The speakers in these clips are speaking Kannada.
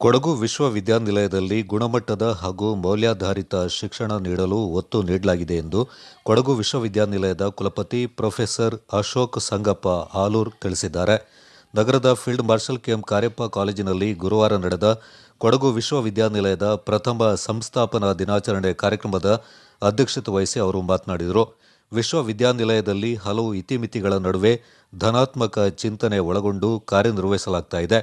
ಕೊಡಗು ವಿಶ್ವವಿದ್ಯಾನಿಲಯದಲ್ಲಿ ಗುಣಮಟ್ಟದ ಹಾಗೂ ಮೌಲ್ಯಾಧಾರಿತ ಶಿಕ್ಷಣ ನೀಡಲು ಒತ್ತು ನೀಡಲಾಗಿದೆ ಎಂದು ಕೊಡಗು ವಿಶ್ವವಿದ್ಯಾನಿಲಯದ ಕುಲಪತಿ ಪ್ರೊಫೆಸರ್ ಅಶೋಕ್ ಸಂಗಪ್ಪ ಆಲೂರ್ ತಿಳಿಸಿದ್ದಾರೆ. ನಗರದ ಫೀಲ್ಡ್ ಮಾರ್ಷಲ್ ಕೆಎಂ ಕಾರ್ಯಪ್ಪ ಕಾಲೇಜಿನಲ್ಲಿ ಗುರುವಾರ ನಡೆದ ಕೊಡಗು ವಿಶ್ವವಿದ್ಯಾನಿಲಯದ ಪ್ರಥಮ ಸಂಸ್ಥಾಪನಾ ದಿನಾಚರಣೆ ಕಾರ್ಯಕ್ರಮದ ಅಧ್ಯಕ್ಷತೆ ವಹಿಸಿ ಅವರು ಮಾತನಾಡಿದರು. ವಿಶ್ವವಿದ್ಯಾನಿಲಯದಲ್ಲಿ ಹಲವು ಇತಿಮಿತಿಗಳ ನಡುವೆ ಧನಾತ್ಮಕ ಚಿಂತನೆ ಒಳಗೊಂಡು ಕಾರ್ಯನಿರ್ವಹಿಸಲಾಗ್ತಾ ಇದೆ.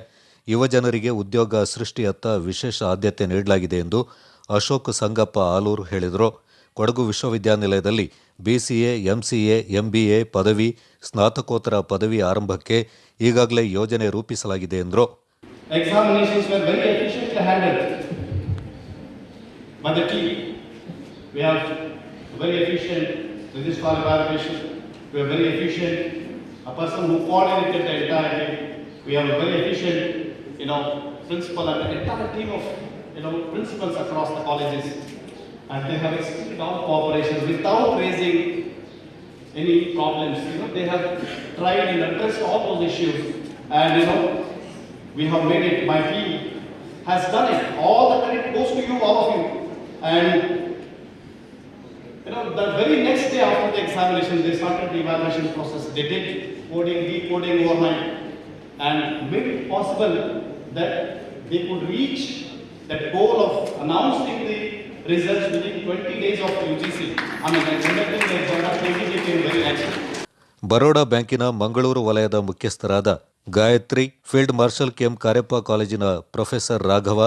ಯುವಜನರಿಗೆ ಉದ್ಯೋಗ ಸೃಷ್ಟಿಯತ್ತ ವಿಶೇಷ ಆದ್ಯತೆ ನೀಡಲಾಗಿದೆ ಎಂದು ಅಶೋಕ್ ಸಂಗಪ್ಪ ಆಲೂರು ಹೇಳಿದರು. ಕೊಡಗು ವಿಶ್ವವಿದ್ಯಾನಿಲಯದಲ್ಲಿ ಬಿಸಿಎ, ಎಂಸಿಎ, ಎಂಬಿಎ ಪದವಿ, ಸ್ನಾತಕೋತ್ತರ ಪದವಿ ಆರಂಭಕ್ಕೆ ಈಗಾಗಲೇ ಯೋಜನೆ ರೂಪಿಸಲಾಗಿದೆ ಎಂದರು. We have a very efficient you know, principal and the entire team of, you know, principals across the colleges. And they have extended our cooperation without raising any problems. You know, they have tried and addressed all those issues. And, you know, we have made it, my team has done it. All the credit goes to you, all of you. And, you know, the very next day after the examination, they started the evaluation process. They did coding, decoding overnight and made it possible that they could reach that goal of announcing the results within 20 days of UGC. I mean, conducting the exam, really became very natural. Baroda ಬ್ಯಾಂಕಿನ ಮಂಗಳೂರು ವಲಯದ ಮುಖ್ಯಸ್ಥರಾದ Gayatri field marshal K M Cariappa ಕಾಲೇಜಿನ ಪ್ರೊಫೆಸರ್ ರಾಘವ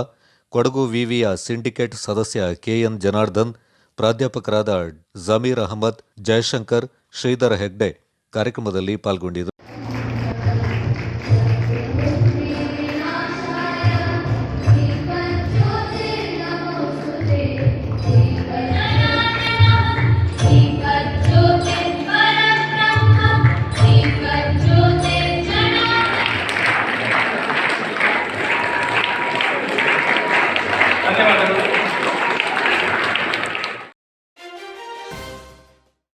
ಕೊಡಗು ವಿವಿಯ ಸಿಂಡಿಕೇಟ್ ಸದಸ್ಯ ಕೆಎನ್ ಜನಾರ್ದನ್ ಪ್ರಾಧ್ಯಾಪಕರಾದ ಜಮೀರ್ ಅಹಮದ್ ಜಯಶಂಕರ್ ಶ್ರೀಧರ್ ಹೆಗ್ಡೆ ಕಾರ್ಯಕ್ರಮದಲ್ಲಿ ಪಾಲ್ಗೊಂಡಿದ್ದರು